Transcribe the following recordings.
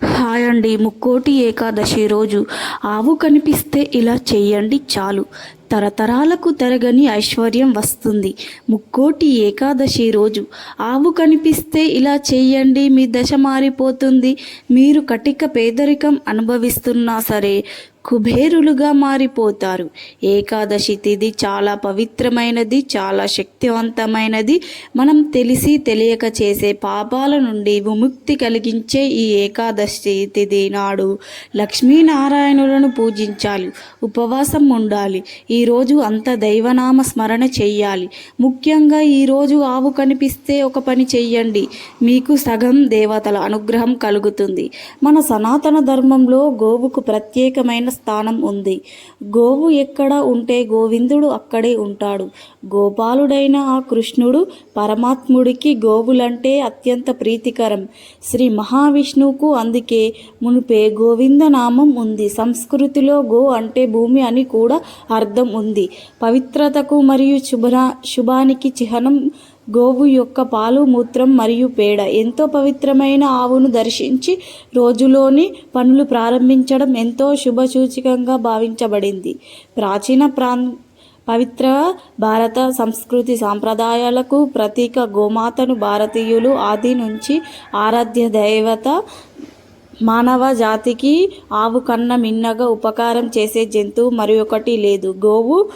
Hi అండి ముక్కోటి ఏకాదశి రోజు. ఆవు కనిపిస్తే ఇలా చేయండి చాలు. తరతరాలకు తరగని ఐశ్వర్యం వస్తుంది. ముక్కోటి ఏకాదశి రోజు. ఆవు కనిపిస్తే ఇలా చేయండి మీ దశ మారిపోతుంది. మీరు కటిక పేదరికం అనుభవిస్తున్నా సరే కుబేరులుగా మారిపోతారు. ఏకాదశి తిథి చాలా పవిత్రమైనది చాలా శక్తివంతమైనది. మనం తెలిసి తెలియక చేసే పాపాల నుండి విముక్తి కలిగించే ఈ ఏకాదశి తిథి నాడు లక్ష్మీనారాయణులను పూజించాలి ఉపవాసం ఉండాలి ఈరోజు అంత దైవనామ స్మరణ చెయ్యాలి. ముఖ్యంగా ఈరోజు ఆవు కనిపిస్తే ఒక పని చెయ్యండి. మీకు సగం దేవతల అనుగ్రహం కలుగుతుంది. మన సనాతన ధర్మంలో గోవుకు ప్రత్యేకమైన స్థానం ఉంది. గోవు ఎక్కడ ఉంటే గోవిందుడు అక్కడే ఉంటాడు. గోపాలుడైన ఆ కృష్ణుడు పరమాత్ముడికి గోవులంటే అత్యంత ప్రీతికరం. శ్రీ మహావిష్ణువుకు అందుకే మునిపే గోవింద నామం ఉంది. సంస్కృతిలో గో అంటే భూమి అని కూడా అర్థం ఉంది. పవిత్రతకు మరియు శుభ శుభానికి చిహ్నం గోవు యొక్క పాలు మూత్రం మరియు పేడ. ఎంతో పవిత్రమైన ఆవును దర్శించి రోజులోని పనులు ప్రారంభించడం ఎంతో శుభసూచకంగా భావించబడింది. ప్రాచీన ప్రాం పవిత్ర భారత సంస్కృతి సాంప్రదాయాలకు ప్రతీక గోమాతను భారతీయులు ఆది నుంచి ఆరాధ్య దేవత మానవ జాతికి ఆవు కన్న మిన్నగా ఉపకారం చేసే జంతువు మరి ఒకటి లేదు. గోవు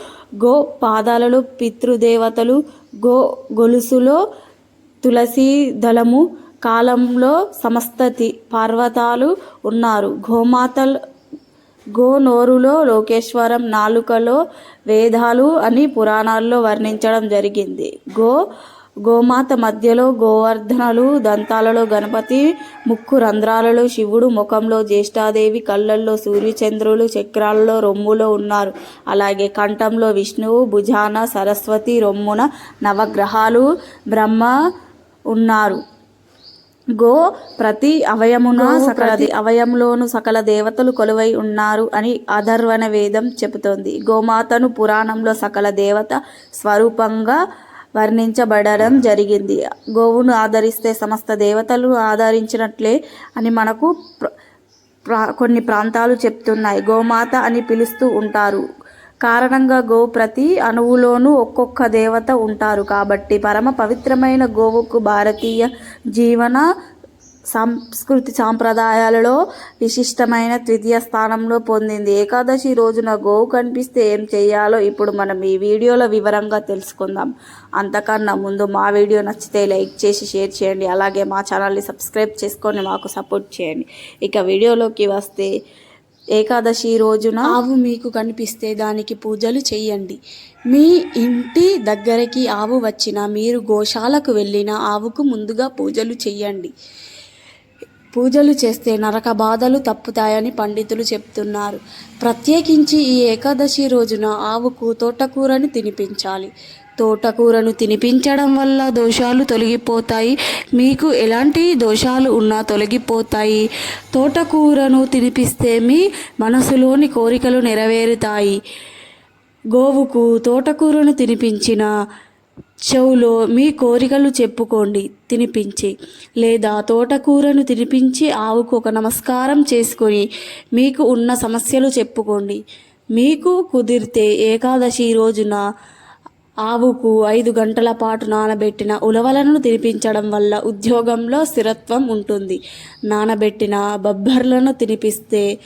గో పాదాలలో పితృదేవతలు గో గొలుసులో తులసీ దళము కాలంలో సమస్తతి పర్వతాలు ఉన్నారు. గోమాత గో నోరులో లోకేశ్వరం నాలుకలో వేదాలు అని పురాణాల్లో వర్ణించడం జరిగింది. గో గోమాత మధ్యలో గోవర్ధనలు దంతాలలో గణపతి ముక్కు రంధ్రాలలో శివుడు ముఖంలో జ్యేష్ఠాదేవి కళ్ళల్లో సూర్యచంద్రులు చక్రాలలో రొమ్ములో ఉన్నారు. అలాగే కంఠంలో విష్ణువు భుజాన సరస్వతి రొమ్మున నవగ్రహాలు బ్రహ్మ ఉన్నారు. గో ప్రతి అవయమున సకల అవయంలోను సకల దేవతలు కొలువై ఉన్నారు అని అధర్వణ వేదం చెబుతోంది. గోమాతను పురాణంలో సకల దేవత స్వరూపంగా వర్ణించబడడం జరిగింది. గోవును ఆదరిస్తే సమస్త దేవతలు ఆదరించినట్లే అని మనకు ప్ర- ప్రా- కొన్ని ప్రాంతాలు చెప్తున్నాయి. గోమాత అని పిలుస్తూ ఉంటారు. కారణంగా గోవు ప్రతి అణువులోనూ ఒక్కొక్క దేవత ఉంటారు. కాబట్టి పరమ పవిత్రమైన గోవుకు భారతీయ జీవన సంస్కృతి సాంప్రదాయాలలో విశిష్టమైన ద్వితీయ స్థానంలో పొందింది. ఏకాదశి రోజున గోవు కనిపిస్తే ఏం చేయాలో ఇప్పుడు మనం ఈ వీడియోలో వివరంగా తెలుసుకుందాం. అంతకన్నా ముందు మా వీడియో నచ్చితే లైక్ చేసి షేర్ చేయండి. అలాగే మా ఛానల్ని సబ్స్క్రైబ్ చేసుకొని మాకు సపోర్ట్ చేయండి. ఇక వీడియోలోకి వస్తే ఏకాదశి రోజున ఆవు మీకు కనిపిస్తే దానికి పూజలు చేయండి మీ ఇంటి దగ్గరికి ఆవు వచ్చిన మీరు గోశాలకు వెళ్ళిన ఆవుకు ముందుగా పూజలు చేయండి పూజలు చేస్తే నరక బాధలు తప్పుతాయని పండితులు చెప్తున్నారు. ప్రత్యేకించి ఈ ఏకాదశి రోజున ఆవుకు తోటకూరని తినిపించాలి. తోటకూరను తినిపించడం వల్ల దోషాలు తొలగిపోతాయి. మీకు ఎలాంటి దోషాలు ఉన్నా తొలగిపోతాయి. తోటకూరను తినిపిస్తే మీ మనసులోని కోరికలు నెరవేరుతాయి. గోవుకు తోటకూరను తినిపించిన చెవులో మీ కోరికలు చెప్పుకోండి తినిపించి. లేదా తోటకూరను తినిపించి ఆవుకు ఒక నమస్కారం చేసుకొని మీకు ఉన్న సమస్యలు చెప్పుకోండి. మీకు కుదిరితే ఏకాదశి రోజున ఆవుకు ఐదు గంటల పాటు నానబెట్టిన ఉలవలను తినిపించడం వల్ల ఉద్యోగంలో స్థిరత్వం ఉంటుంది. నానబెట్టిన బొబ్బర్లను తినిపిస్తే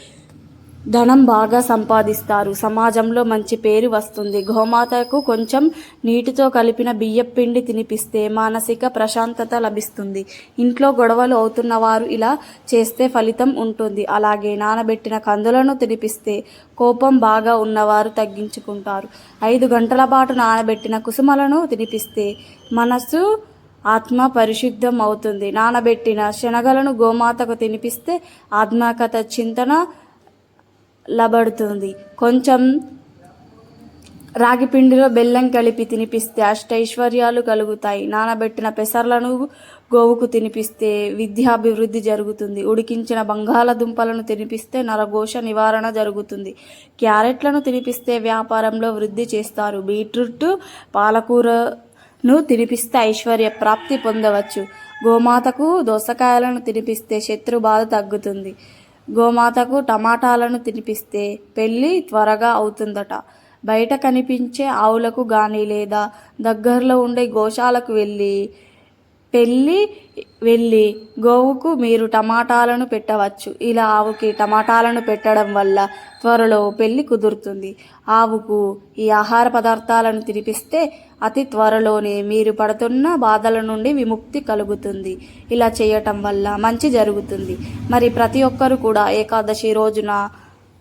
ధనం బాగా సంపాదిస్తారు. సమాజంలో మంచి పేరు వస్తుంది. గోమాతకు కొంచెం నీటితో కలిపిన బియ్యం పిండి తినిపిస్తే మానసిక ప్రశాంతత లభిస్తుంది. ఇంట్లో గొడవలు అవుతున్న వారు ఇలా చేస్తే ఫలితం ఉంటుంది. అలాగే నానబెట్టిన కందులను తినిపిస్తే కోపం బాగా ఉన్నవారు తగ్గించుకుంటారు. ఐదు గంటల పాటు నానబెట్టిన కుసుమలను తినిపిస్తే మనసు ఆత్మ పరిశుద్ధం అవుతుంది నానబెట్టిన శనగలను గోమాతకు తినిపిస్తే ఆత్మకథ చింతన లబడుతుంది. కొంచెం రాగిపిండిలో బెల్లం కలిపి తినిపిస్తే అష్టైశ్వర్యాలు కలుగుతాయి. నానబెట్టిన పెసర్లను గోవుకు తినిపిస్తే విద్యాభివృద్ధి జరుగుతుంది. ఉడికించిన బంగాళదుంపలను తినిపిస్తే నరఘోష నివారణ జరుగుతుంది. క్యారెట్లను తినిపిస్తే వ్యాపారంలో వృద్ధి చేస్తారు. బీట్రూట్ పాలకూరను తినిపిస్తే ఐశ్వర్య ప్రాప్తి పొందవచ్చు. గోమాతకు దోసకాయలను తినిపిస్తే శత్రు బాధ తగ్గుతుంది. గోమాతకు టమాటాలను తినిపిస్తే పెళ్ళి త్వరగా అవుతుందట. బయట కనిపించే ఆవులకు కానీ లేదా దగ్గరలో ఉండే గోశాలకు వెళ్ళి పెళ్ళి వెళ్ళి గోవుకు మీరు టమాటాలను పెట్టవచ్చు. ఇలా ఆవుకి టమాటాలను పెట్టడం వల్ల త్వరలో పెళ్ళి కుదురుతుంది. ఆవుకు ఈ ఆహార పదార్థాలను తినిపిస్తే అతి త్వరలోనే మీరు పడుతున్న బాధల నుండి విముక్తి కలుగుతుంది. ఇలా చేయటం వల్ల మంచి జరుగుతుంది. మరి ప్రతి ఒక్కరు కూడా ఏకాదశి రోజున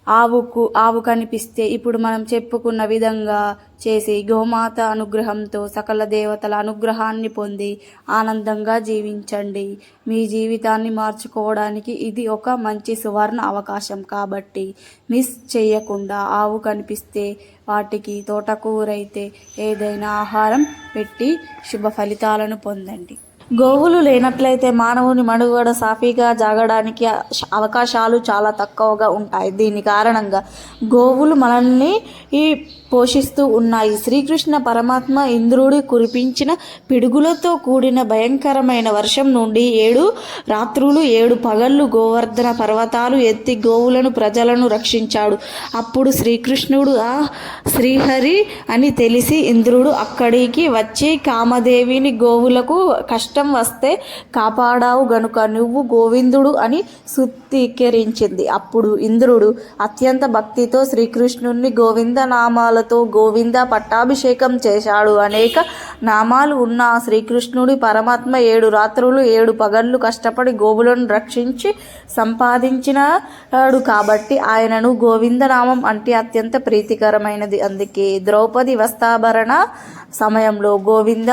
ఆవుకు ఆవు కనిపిస్తే ఇప్పుడు మనం చెప్పుకున్న విధంగా చేసి గోమాత అనుగ్రహంతో సకల దేవతల అనుగ్రహాన్ని పొంది ఆనందంగా జీవించండి. మీ జీవితాన్ని మార్చుకోవడానికి ఇది ఒక మంచి సువర్ణ అవకాశం కాబట్టి మిస్ చేయకుండా ఆవు కనిపిస్తే వాటికి తోటకూరైతే ఏదైనా ఆహారం పెట్టి శుభ ఫలితాలను పొందండి. గోవులు లేనట్లయితే మానవుని మనుగడ సాఫీగా జాగడానికి అవకాశాలు చాలా తక్కువగా ఉంటాయి. దీని కారణంగా గోవులు మనల్ని ఈ పోషిస్తూ ఉన్నాయి. శ్రీకృష్ణ పరమాత్మ ఇంద్రుడు కురిపించిన పిడుగులతో కూడిన భయంకరమైన వర్షం నుండి ఏడు రాత్రులు ఏడు పగళ్ళు గోవర్ధన పర్వతాలు ఎత్తి గోవులను ప్రజలను రక్షించాడు. అప్పుడు శ్రీకృష్ణుడు ఆ శ్రీహరి అని తెలిసి ఇంద్రుడు అక్కడికి వచ్చి కామదేవిని గోవులకు కష్ట వస్తే కాపాడావు గనుక నువ్వు గోవిందుడు అని సుత్తీకరించింది అప్పుడు ఇంద్రుడు అత్యంత భక్తితో శ్రీకృష్ణుణ్ణి గోవింద నామాలతో గోవింద పట్టాభిషేకం చేశాడు. అనేక నామాలు ఉన్న శ్రీకృష్ణుడి పరమాత్మ ఏడు రాత్రులు ఏడు పగళ్ళు కష్టపడి గోవులను రక్షించి సంపాదించినాడు కాబట్టి ఆయనను గోవిందనామం అంటే అత్యంత ప్రీతికరమైనది. అందుకే ద్రౌపది వస్తాభరణ సమయంలో గోవింద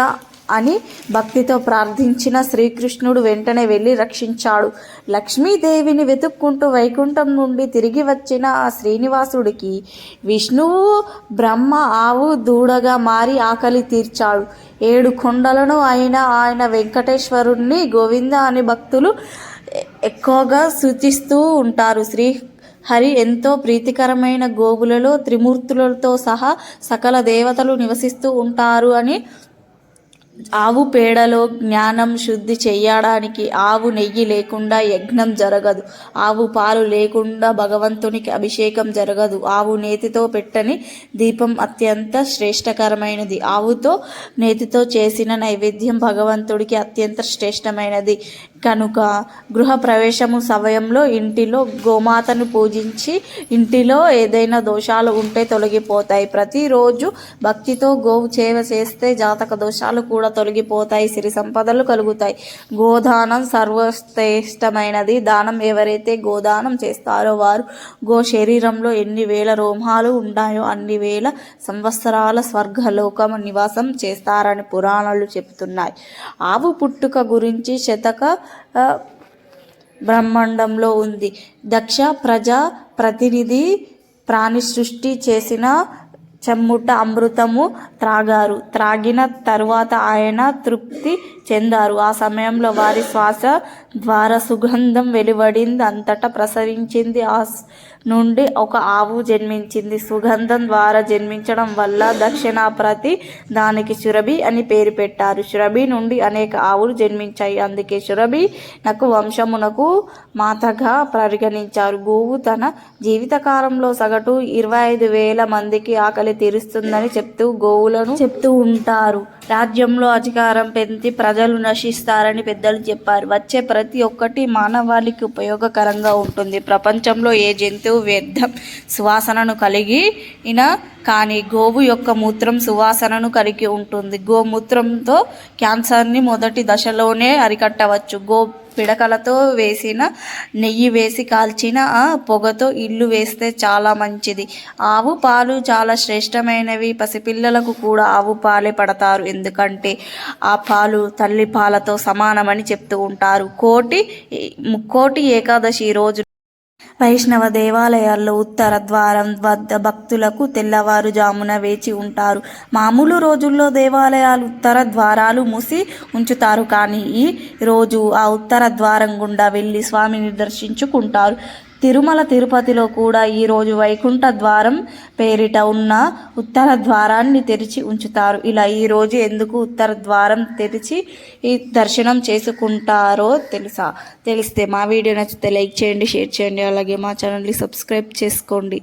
అని భక్తితో ప్రార్థించిన శ్రీకృష్ణుడు వెంటనే వెళ్ళి రక్షించాడు. లక్ష్మీదేవిని వెతుక్కుంటూ వైకుంఠం నుండి తిరిగి వచ్చిన ఆ శ్రీనివాసుడికి విష్ణువు బ్రహ్మ ఆవు దూడగా మారి ఆకలి తీర్చాడు. ఏడు కొండలను అయిన ఆయన వెంకటేశ్వరుణ్ణి గోవింద అని భక్తులు ఎక్కువగా సూచిస్తూ ఉంటారు. శ్రీ హరి ఎంతో ప్రీతికరమైన గోవులలో త్రిమూర్తులతో సహా సకల దేవతలు నివసిస్తూ ఉంటారు అని ఆవు పేడలో జ్ఞానం శుద్ధి చేయడానికి ఆవు నెయ్యి లేకుండా యజ్ఞం జరగదు. ఆవు పాలు లేకుండా భగవంతునికి అభిషేకం జరగదు. ఆవు నేతితో పెట్టని దీపం అత్యంత శ్రేష్టకరమైనది. ఆవుతో నేతితో చేసిన నైవేద్యం భగవంతుడికి అత్యంత శ్రేష్టమైనది. కనుక గృహ ప్రవేశము సమయంలో ఇంటిలో గోమాతను పూజించి ఇంటిలో ఏదైనా దోషాలు ఉంటే తొలగిపోతాయి. ప్రతిరోజు భక్తితో గోవు సేవ చేస్తే జాతక దోషాలు కూడా తొలగిపోతాయి. సిరి సంపదలు కలుగుతాయి. గోదానం సర్వశ్రేష్టమైనది. దానం ఎవరైతే గోదానం చేస్తారో వారు గో శరీరంలో ఎన్ని వేల రోమాలు ఉన్నాయో అన్ని వేల సంవత్సరాల స్వర్గలోకం నివాసం చేస్తారని పురాణాలు చెబుతున్నాయి. ఆవు పుట్టుక గురించి శతక బ్రహ్మాండంలో ఉంది. దక్ష ప్రజా ప్రతినిధి ప్రాణి సృష్టి చేసిన చెమ్ముట అమృతము త్రాగారు. త్రాగిన తరువాత ఆయన తృప్తి చెందారు. ఆ సమయంలో వారి శ్వాస ద్వారా సుగంధం వెలువడింది. అంతటా ప్రసవించింది ఆ నుండి ఒక ఆవు జన్మించింది. సుగంధం ద్వారా జన్మించడం వల్ల దక్షిణాప్రతి దానికి సురభి అని పేరు పెట్టారు. సురభి నుండి అనేక ఆవులు జన్మించాయి. అందుకే సురభి నాకు వంశమునకు మాతగా పరిగణించారు. గోవు తన జీవితకాలంలో సగటు ఇరవై ఐదు వేల మందికి ఆకలి తీరుస్తుందని చెప్తూ గోవులను చెప్తూ ఉంటారు. రాజ్యంలో అధికారం పెంచి ప్రజలు నశిస్తారని పెద్దలు చెప్పారు. వచ్చే ప్రతి ఒక్కటి మానవాళికి ఉపయోగకరంగా ఉంటుంది. ప్రపంచంలో ఏ జంతువు వ్యర్థం సువాసనను కలిగి ఇన కానీ గోవు యొక్క మూత్రం సువాసనను కలిగి ఉంటుంది. గోమూత్రంతో క్యాన్సర్ని మొదటి దశలోనే అరికట్టవచ్చు. గో పిడకలతో వేసిన నెయ్యి వేసి కాల్చిన ఆ పొగతో ఇల్లు వేస్తే చాలా మంచిది. ఆవు పాలు చాలా శ్రేష్టమైనవి. పసిపిల్లలకు కూడా ఆవు పాలే పడతారు. ఎందుకంటే ఆ పాలు తల్లి పాలతో సమానమని చెప్తూ ఉంటారు. కోటి ముక్కోటి ఏకాదశి రోజు వైష్ణవ దేవాలయాల్లో ఉత్తర ద్వారం వద్ద భక్తులకు తెల్లవారుజామున వేచి ఉంటారు. మామూలు రోజుల్లో దేవాలయాలు ఉత్తర ద్వారాలు మూసి ఉంచుతారు కానీ ఈ రోజు ఆ ఉత్తర ద్వారం గుండా వెళ్ళి స్వామిని దర్శించుకుంటారు. తిరుమల తిరుపతిలో కూడా ఈరోజు వైకుంఠ ద్వారం పేరిట ఉన్న ఉత్తర ద్వారాన్ని తెరిచి ఉంచుతారు. ఇలా ఈరోజు ఎందుకు ఉత్తర ద్వారం తెరిచి ఈ దర్శనం చేసుకుంటారో తెలుసా? తెలిస్తే మా వీడియో నచ్చితే లైక్ చేయండి షేర్ చేయండి అలాగే మా ఛానల్ని సబ్స్క్రైబ్ చేసుకోండి.